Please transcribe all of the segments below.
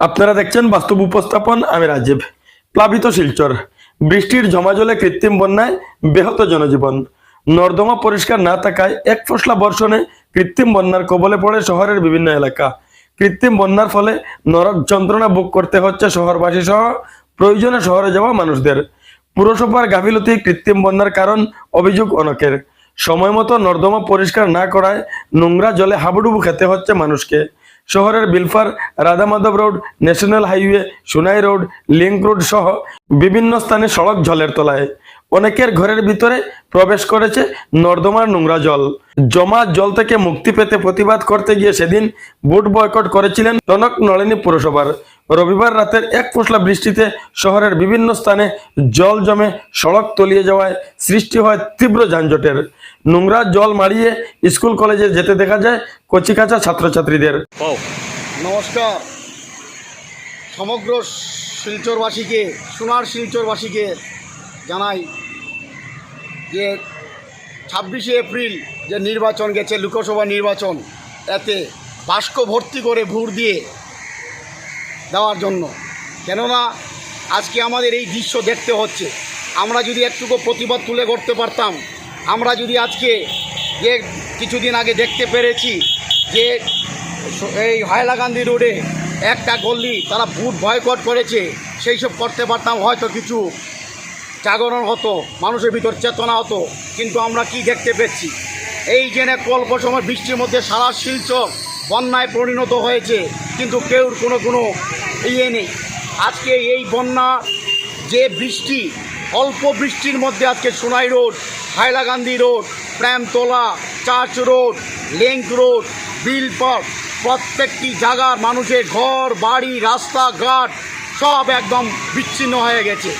আপনারা দেখছেন বাস্তব উপস্থাপন, আমি রাজীব। প্লাবিত শিলচর, বৃষ্টির জমা জলে কৃত্রিম বন্যায় ব্যাহত জনজীবন। নর্দমা পরিষ্কার না থাকায় এক ফসলা বর্ষণে কৃত্রিম বন্যার কবলে পড়ে শহরের বিভিন্ন এলাকা। কৃত্রিম বন্যার ফলে নরক যন্ত্রণা বুক করতে হচ্ছে শহরবাসী সহ প্রয়োজনে শহরে যাওয়া মানুষদের। পুরসভার গাফিলতি কৃত্রিম বন্যার কারণ, অভিযোগ অনেকের। সময় মতো নর্দমা পরিষ্কার না করায় নোংরা জলে হাবুডুবু খেতে হচ্ছে মানুষকে। শহরের Bilpar, Radhamadhab road, national highway, Sunai road, link road সহ বিভিন্ন স্থানে সড়ক জলের তলায়। অনেকের ঘরের ভিতরে প্রবেশ করেছে নর্দমার নোংরা জল। জমা জল থেকে মুক্তি পেতে প্রতিবাদ করতে গিয়ে সেদিন বুট বয়কট করেছিলেন টনক নলিনী পুরসভার। রবিবার রাতের এক ফসলা বৃষ্টিতে শহরের বিভিন্ন স্থানে জল জমে সড়ক তলিয়ে যাওয়ায় সৃষ্টি হয় তীব্র যানজটের। নোংরা জল মারিয়ে স্কুল, কলেজে যেতে দেখা যায় কচিকাচা ছাত্রছাত্রীদের। নমস্কার। সমগ্র শিলচরবাসীকে, সোনার শিলচরবাসীকে জানাই যে ছাব্বিশে এপ্রিল যে নির্বাচন গেছে, লোকসভা নির্বাচন, এতে বাস্ক ভর্তি করে ভোট দিয়ে দেওয়ার জন্য। কেননা, আজকে আমাদের এই দৃশ্য দেখতে হচ্ছে। আমরা যদি একটুকু প্রতিবাদ তুলে করতে পারতাম, আমরা যদি আজকে যে কিছুদিন আগে দেখতে পেরেছি যে এই হাইলাকান্দি রোডে একটা গল্লি তারা বুট বয়কট করেছে, সেই সব করতে পারতাম হয়তো কিছু জাগরণ হতো, মানুষের ভিতর চেতনা হতো, কিন্তু আমরা কি দেখতে পেয়েছি? এই জেনে অল্প সময় বৃষ্টির মধ্যে সারা শিলচর বন্যায় পরিণত হয়েছে, কিন্তু কেউর কোনো কোনো ইয়ে নেই। আজকে এই বন্যা, যে বৃষ্টি, অল্প বৃষ্টির মধ্যে আজকে Sonai road Hailakandi road Premtala church road, link road, Bil park, প্রত্যেকটি জায়গার মানুষের ঘর, বাড়ি রাস্তাঘাট সব একদম বিচ্ছিন্ন হয়ে গেছে।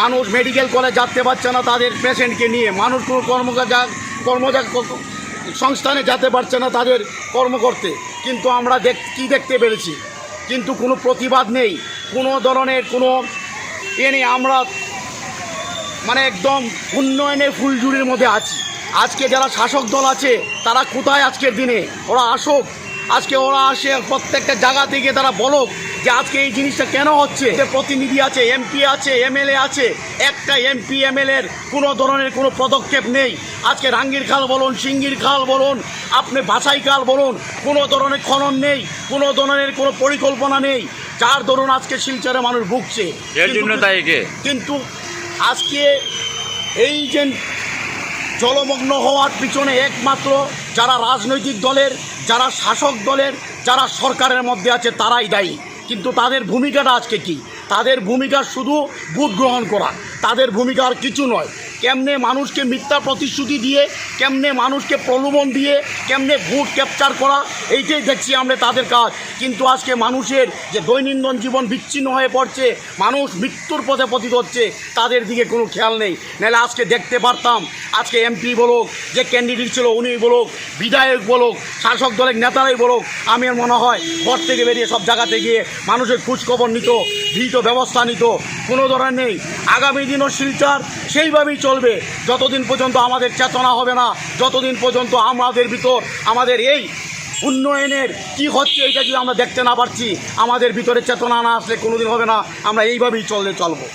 মানুষ মেডিকেল কলেজ যাতে পারছে না তাদের পেশেন্টকে নিয়ে, মানুষ কোনো কর্মজা সংস্থানে যেতে পারছে না তাদের কর্ম করতে কিন্তু আমরা দেখ, কী দেখতে পেরেছি? কিন্তু কোনো প্রতিবাদ নেই। কোনো ধরনের কোনো এ নেই, আমরা মানে একদম উন্নয়নের ফুলঝুরির মধ্যে আছি। আজকে যারা শাসক দল আছে, তারা কোথায় আজকের দিনে? ওরা আসুক। আজকে ওরা আসে প্রত্যেকটা জায়গা থেকে তারা বলুক যে আজকে এই জিনিসটা কেন হচ্ছে? যে প্রতিনিধি আছে এমপি আছে এমএলএ আছে একটা এমপি এমএলএর কোনো ধরনের কোনো পদক্ষেপ নেই। আজকে রাঙ্গির খাল বলুন সিঙ্গির খাল বলুন আপনি বাছাই খাল বলুন কোনো ধরনের খনন নেই কোনো ধরনের কোনো পরিকল্পনা নেই। যার ধরুন আজকে শিলচরে মানুষ ভুগছে। কিন্তু আজকে এই যে জলমগ্ন হওয়ার পিছনে একমাত্র যারা রাজনৈতিক দলের, যারা শাসক দলের, যারা সরকারের মধ্যে আছে, তারাই দায়ী। কিন্তু তাদের ভূমিকাটা আজকে কি? তাদের ভূমিকা শুধু ভোট গ্রহণ করা। তাদের ভূমিকা আর কিছু নয়। কেমনে মানুষকে মিথ্যা প্রতিশ্রুতি দিয়ে কেমনে মানুষকে প্রলোভন দিয়ে, কেমনে ভোট ক্যাপচার করা, এইটাই দেখছি আমরা তাদের কাজ। কিন্তু আজকে মানুষের যে দৈনন্দিন জীবন বিচ্ছিন্ন হয়ে পড়ছে, মানুষ মৃত্যুর পথে পতিত হচ্ছে, তাদের দিকে কোনো খেয়াল নেই। নাহলে আজকে দেখতে পারতাম, আজকে এমপি বলুক, যে ক্যান্ডিডেট ছিল উনি বলুক, বিধায়ক বলুক, শাসক দলের নেতারাই বলুক আমার মনে হয় ঘর থেকে বেরিয়ে সব জায়গাতে গিয়ে মানুষের খোঁজখবর নিত, ভিত ব্যবস্থা নিত, কোনো ধরনের নেই। আগামী দিনও শিলচার সেইভাবেই চলবে। যতদিন পর্যন্ত আমাদের চেতনা হবে না যতদিন পর্যন্ত আমাদের ভিতর, আমাদের এই উন্নয়নের কি হচ্ছে এইটা যদি আমরা দেখতে না পারছি, আমাদের ভিতরে চেতনা না আসলে কোনোদিন হবে না। আমরা এইভাবেই চললে চলবো।